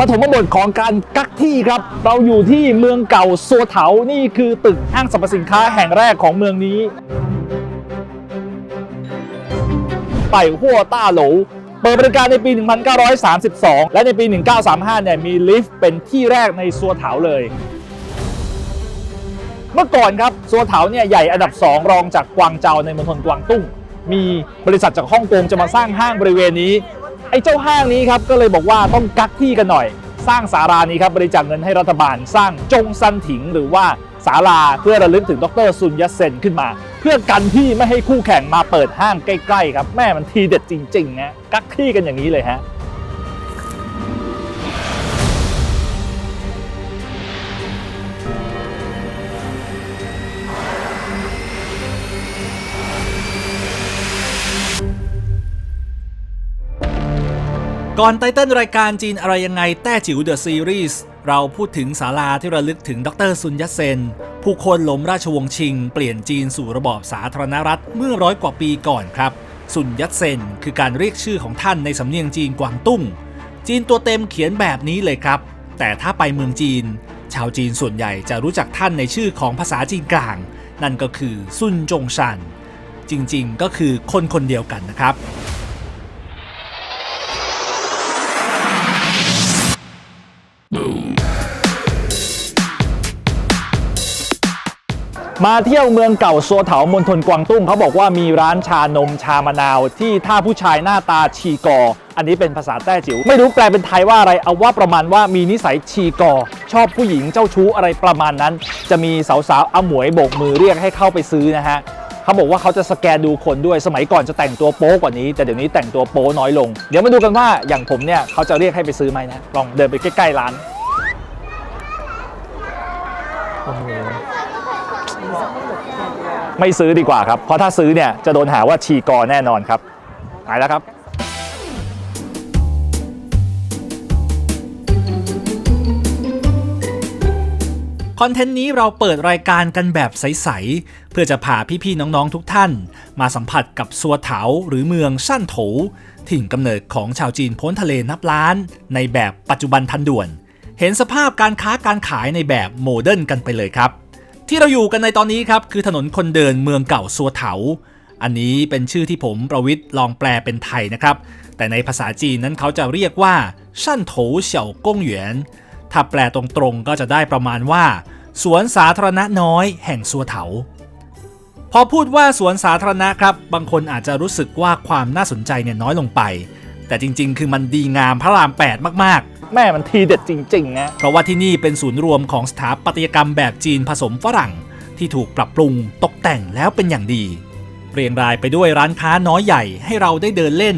ปฐมบทของการกักที่ครับ เราอยู่ที่เมืองเก่าซัวเถานี่คือตึกห้างสรรพสินค้าแห่งแรกของเมืองนี้ไปหัวต้าโหลเปิดบริการในปี 1932 และในปี 1935 เนี่ยมีลิฟต์เป็นที่แรกในซัวเถาเลย เมื่อก่อนครับซัวเถาเนี่ยใหญ่อันดับ 2 รองจากกวางเจาในมณฑลกวางตุ้ง มีบริษัทจากฮ่องกงจะมาสร้างห้างบริเวณนี้ ไอ้เจ้าห้างนี้ครับก็เลยบอกว่าต้องกักที่กันหน่อย สร้างศาลานี้ครับบริจาคเงินให้รัฐบาล สร้างจงซันถิง หรือว่าศาลาเพื่อระลึกถึงดรซุนยัตเซนขึ้นมา เพื่อกันที่ไม่ให้คู่แข่งมาเปิดห้างใกล้ๆครับแม่มันทีเด็ดจริงๆนะกักที่กันอย่างนี้เลยฮะ ก่อนไตเติ้ลรายการจีนอะไรยังไงแต้จิ๋วเดอะซีรีส์เราพูดถึงศาลาที่ระลึกถึงดรซุนยัตเซน ผู้คนล้มราชวงศ์ชิง เปลี่ยนจีนสู่ระบอบสาธารณรัฐเมื่อร้อยกว่าปีก่อนครับซุนยัตเซน คือการเรียกชื่อของท่านในสำเนียงจีนกวางตุ้ง จีนตัวเต็มเขียนแบบนี้เลยครับ แต่ถ้าไปเมืองจีน ชาวจีนส่วนใหญ่จะรู้จักท่านในชื่อของภาษาจีนกลาง นั่นก็คือซุนจงชัน จริงๆ ก็คือคนคนเดียวกันนะครับ มาเที่ยวเมืองเก่าโซเถามณฑลกวางตุ้งเขาบอกว่ามีร้านชานมชามะนาว ที่ถ้าผู้ชายหน้าตาชีกอ อันนี้เป็นภาษาแต้จิ๋วไม่รู้แปลเป็นไทยว่าอะไรเอาว่าประมาณว่ามีนิสัยชีกอ ชอบผู้หญิงเจ้าชู้อะไรประมาณนั้น จะมีสาวๆเอาหมวยโบกมือเรียกให้เข้าไปซื้อนะฮะ เขาบอกว่าเขาจะสแกนดูคนด้วยสมัยก่อนจะแต่งตัวโป๊กว่านี้ แต่เดี๋ยวนี้แต่งตัวโป๊น้อยลง เดี๋ยวมาดูกันว่าอย่างผมเนี่ยเขาจะเรียกให้ไปซื้อไหมนะลองเดินไปใกล้ๆร้านไม่ซื้อดีกว่าครับ เพราะถ้าซื้อเนี่ยจะโดนหาว่าชีกอแน่นอนครับหายแล้วครับ คอนเทนต์นี้เราเปิดรายการกันแบบใส ๆ เพื่อจะพาพี่ ๆ น้อง ๆ ทุกท่าน มาสัมผัสกับซัวเถาหรือเมืองชั่นโถ ถิ่นกำเนิดของชาวจีนพ้นทะเลนับล้าน ในแบบปัจจุบันทันด่วน เห็นสภาพการค้าการขายในแบบโมเดิร์นกันไปเลยครับ ที่เราอยู่กันในตอนนี้ครับคือถนนคนเดินเมืองเก่าซัวเถา อันนี้เป็นชื่อที่ผมประวิทย์ลองแปลเป็นไทยนะครับ แต่ในภาษาจีนนั้นเขาจะเรียกว่าชั่นโถเสี่ยวกงหยวน ถ้าแปลตรงๆก็จะได้ประมาณว่า สวนสาธารณะน้อยแห่งสัวเถา พอพูดว่าสวนสาธารณะครับ บางคนอาจจะรู้สึกว่าความน่าสนใจเนี่ยน้อยลงไป แต่จริงๆ คือมันดีงามพระราม 8 มากแม่มันทีเด็ดจริงๆนะๆเพราะว่าที่นี่เป็นศูนย์รวมของสถาปัตยกรรมแบบจีนผสมฝรั่ง ที่ถูกปรับปรุงตกแต่งแล้วเป็นอย่างดีเรียงรายไปด้วยร้านค้าน้อยใหญ่ให้เราได้เดินเล่น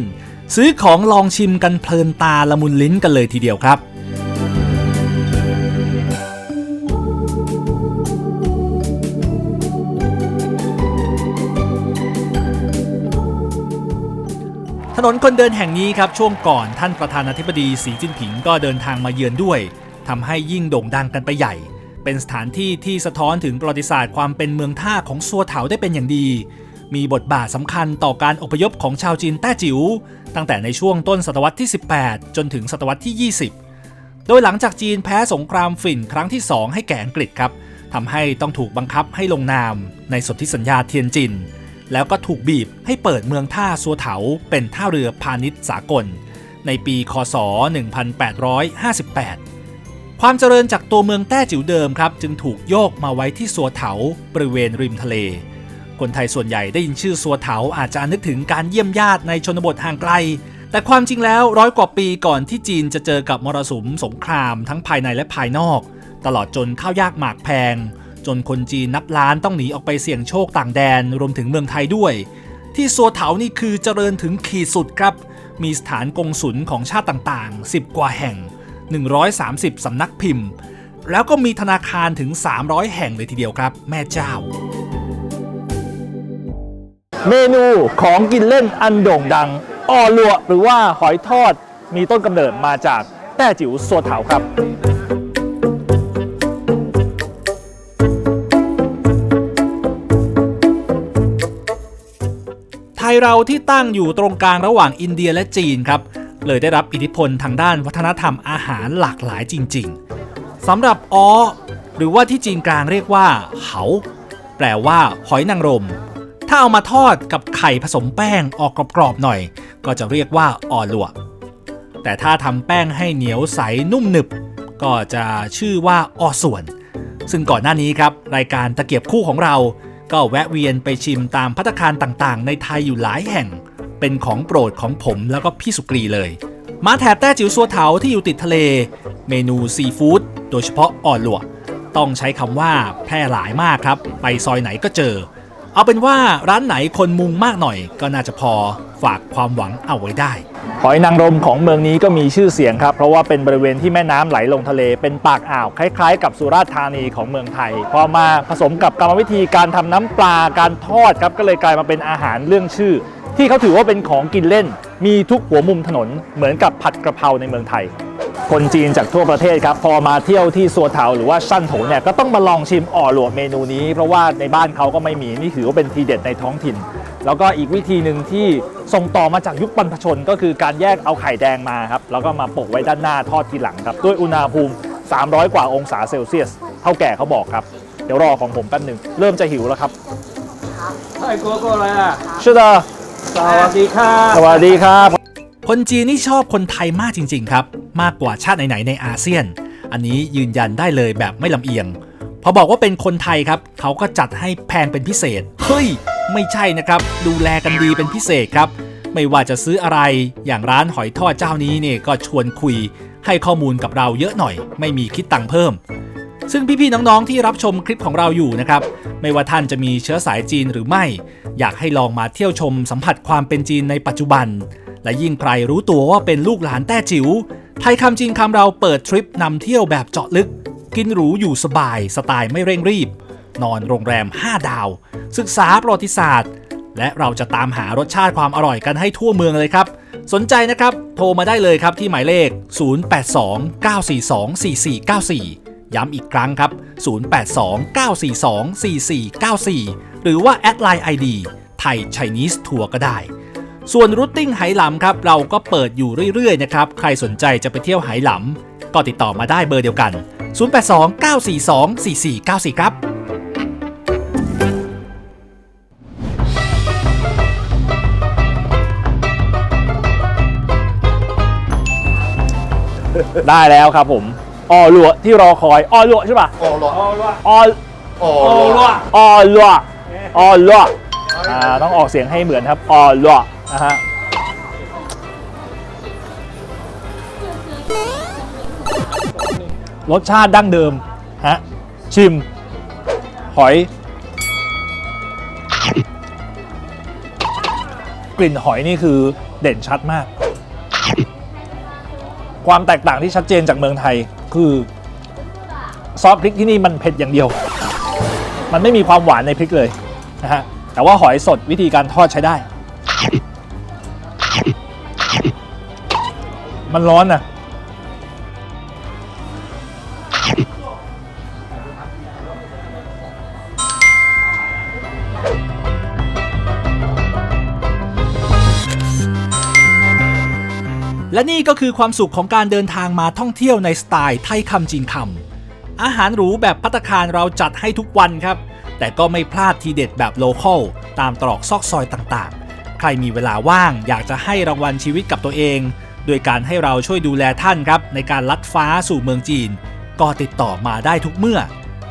ซื้อของลองชิมกันเพลินตาละมุนลิ้นกันเลยทีเดียวครับ นนคนเดินแห่งนี้ครับช่วงก่อนท่านประธานาธิบดีสีจิ้นผิงก็เดินทางมาเยือนด้วยทำให้ยิ่งโด่งดังกันไปใหญ่ เป็นสถานที่ที่สะท้อนถึงประวัติศาสตร์ความเป็นเมืองท่าของซัวเถาได้เป็นอย่างดี มีบทบาทสำคัญต่อการอพยพของชาวจีนแต้จิ๋วตั้งแต่ในช่วงต้นศตวรรษที่ 18 จนถึงศตวรรษที่ 20 โดยหลังจากจีนแพ้สงครามฝิ่นครั้งที่ 2 ให้แก่อังกฤษครับทำให้ต้องถูกบังคับให้ลงนามในสนธิสัญญาเทียนจิน แล้วก็ถูกบีบให้เปิดเมืองท่าซัวเถาเป็นท่าเรือพาณิชย์สากล ในปีคศ 1858 ความเจริญจากตัวเมืองแต้จิ๋วเดิมครับจึงถูกโยกมาไว้ที่ซัวเถาบริเวณริมทะเล คนไทยส่วนใหญ่ได้ยินชื่อซัวเถาอาจจะนึกถึงการเยี่ยมญาติในชนบทห่างไกล แต่ความจริงแล้วร้อยกว่าปีก่อนที่จีนจะเจอกับมรสุมสงครามทั้งภายในและภายนอก ตลอดจนข้าวยากหมากแพง จนคนจีนนับล้านต้องหนีออกไปเสี่ยงโชคต่างแดนรวมถึงเมืองไทยด้วย ที่ซัวเถานี่คือเจริญถึงขีดสุดครับ มีสถานกงศุลของชาติต่างๆ 10 กว่าแห่ง 130 สำนักพิมพ์ แล้วก็มีธนาคารถึง 300 แห่งเลยทีเดียวครับ แม่เจ้า เมนูของกินเล่นอันโด่งดังอ่อลัวหรือว่าหอยทอดมีต้นกำเนิดมาจากแต้จิ๋วซัวเถาครับ ยเราที่ตั้งอยู่ตรงกลางระหว่างอินเดียและจีนครับ เลยได้รับอิทธิพลทางด้านวัฒนธรรมอาหารหลากหลายจริง ๆสำหรับอ้อหรือว่าที่จีนกลางเรียกว่าเหาแปลว่าหอยนางรม ถ้าเอามาทอดกับไข่ผสมแป้งออกกรอบๆหน่อย ก็จะเรียกว่าออหลวแต่ถ้าทำแป้งให้เหนียวใสนุ่มหนึบ ก็จะชื่อว่าออส่วน ซึ่งก่อนหน้านี้ครับ รายการตะเกียบคู่ของเรา ก็แวะเวียนไปชิมตามพัตตาคารต่างๆ ในไทยอยู่หลายแห่ง เป็นของโปรดของผมแล้วก็พี่สุกรีเลย มาแถบแต้จิ๋วซัวเถาที่อยู่ติดทะเล เมนูซีฟู้ดโดยเฉพาะอ่อนหลวกต้องใช้คำว่าแพร่หลายมากครับ ไปซอยไหนก็เจอ เอาเป็นว่าร้านไหนคนมุงมากหน่อย ก็น่าจะพอฝากความหวังเอาไว้ได้ หอยนางรมของเมืองนี้ก็มีชื่อเสียงครับ เพราะว่าเป็นบริเวณที่แม่น้ำไหลลงทะเลเป็นปากอ่าวคล้ายๆ กับสุราษฎร์ธานีของเมืองไทย พอมาผสมกับกรรมวิธีการทำน้ำปลาการทอดครับก็เลยกลายมาเป็นอาหารเรื่องชื่อ ที่เขาถือว่าเป็นของกินเล่น มีทุกหัวมุมถนนเหมือนกับผัดกระเพราในเมืองไทย คนจีนจากทั่วประเทศครับพอมาเที่ยวที่ซัวเถาหรือว่าชั่นโถเนี่ยก็ต้องมาลองชิมอ่อหลวเมนูนี้ เพราะว่าในบ้านเขาก็ไม่มีนี่ถือว่าเป็นทีเด็ดในท้องถิ่น แล้วก็อีกวิธีหนึ่งที่ส่งต่อมาจากยุคบรรพชน ก็คือการแยกเอาไข่แดงมาครับแล้วก็มาโปะไว้ด้านหน้าทอดทีหลังครับด้วยอุณหภูมิ 300 กว่าองศาเซลเซียส เท่าแก่เขาบอกครับ เดี๋ยวรอของผมแป๊บหนึ่งเริ่มจะหิวแล้วครับไอ้โกโก้อะไรอะชื่อดาสวัสดีครับสวัสดีครับ คนจีนนี่ชอบคนไทยมากจริง ๆ ครับ มากกว่าชาติไหนๆในอาเซียน อันนี้ยืนยันได้เลยแบบไม่ลำเอียงพอบอกว่าเป็นคนไทยครับเขาก็จัดให้แพงเป็นพิเศษ เฮ้ย ไม่ใช่นะครับ ดูแลกันดีเป็นพิเศษครับ ไม่ว่าจะซื้ออะไรอย่างร้านหอยทอดเจ้านี้เนี่ยก็ชวนคุย ให้ข้อมูลกับเราเยอะหน่อย ไม่มีคิดตังค์เพิ่ม ซึ่งพี่ๆน้องๆที่รับชมคลิปของเราอยู่นะครับ ไม่ว่าท่านจะมีเชื้อสายจีนหรือไม่ อยากให้ลองมาเที่ยวชมสัมผัสความเป็นจีนในปัจจุบัน และยิ่งใครรู้ตัวว่าเป็นลูกหลานแต้จิ๋วไทยคำจีนคำเราเปิดทริปนำเที่ยวแบบเจาะลึก กินหรูอยู่สบายสไตล์ไม่เร่งรีบ นอนโรงแรม 5 ดาว ศึกษาประวัติศาสตร์ และเราจะตามหารสชาติความอร่อยกันให้ทั่วเมืองเลยครับ สนใจนะครับ โทรมาได้เลยครับที่หมายเลข 0829424494 ย้ำอีกครั้งครับ 0829424494 หรือว่าแอดไลน์ ID ไทย Chinese Tour ก็ได้ส่วนรูทติ้งไหหลำครับ เราก็เปิดอยู่เรื่อยๆนะครับ ใครสนใจจะไปเที่ยวไหหลำก็ติดต่อมาได้เบอร์เดียวกัน 0829424494 ครับ ได้แล้วครับผมออลัวที่รอคอยออลัวใช่ป่ะออหลออออออลัวออลัวออลัวอ่าต้องออกเสียงให้เหมือนครับออลัวนะฮะรสชาติดั้งเดิมฮะชิม หอย กลิ่นหอยนี่คือเด่นชัดมาก ความแตกต่างที่ชัดเจนจากเมืองไทย คือซอสพริกที่นี่มันเผ็ดอย่างเดียว มันไม่มีความหวานในพริกเลยนะฮะแต่ว่าหอยสดวิธีการทอดใช้ได้ มันร้อนนะ และนี่ก็คือความสุขของการเดินทางมาท่องเที่ยวในสไตล์ไทยคำจีนคำอาหารหรูแบบพัตตาคารเราจัดให้ทุกวันครับ แต่ก็ไม่พลาดทีเด็ดแบบโลคอลตามตรอกซอกซอยต่างๆ ใครมีเวลาว่างอยากจะให้รางวัลชีวิตกับตัวเอง โดยการให้เราช่วยดูแลท่านครับ ในการลัดฟ้าสู่เมืองจีน ก็ติดต่อมาได้ทุกเมื่อ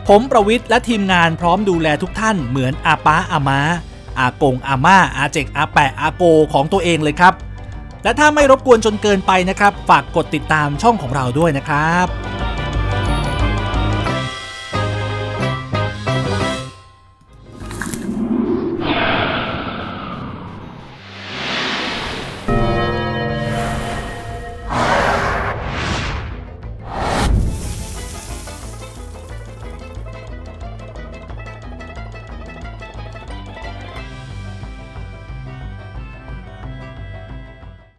ผมประวิทย์และทีมงานพร้อมดูแลทุกท่านเหมือนอาป้าอาม้าอากงอาม่าอาเจกอาแปะอาโกของตัวเองเลยครับ และถ้าไม่รบกวนจนเกินไปนะครับ ฝากกดติดตามช่องของเราด้วยนะครับ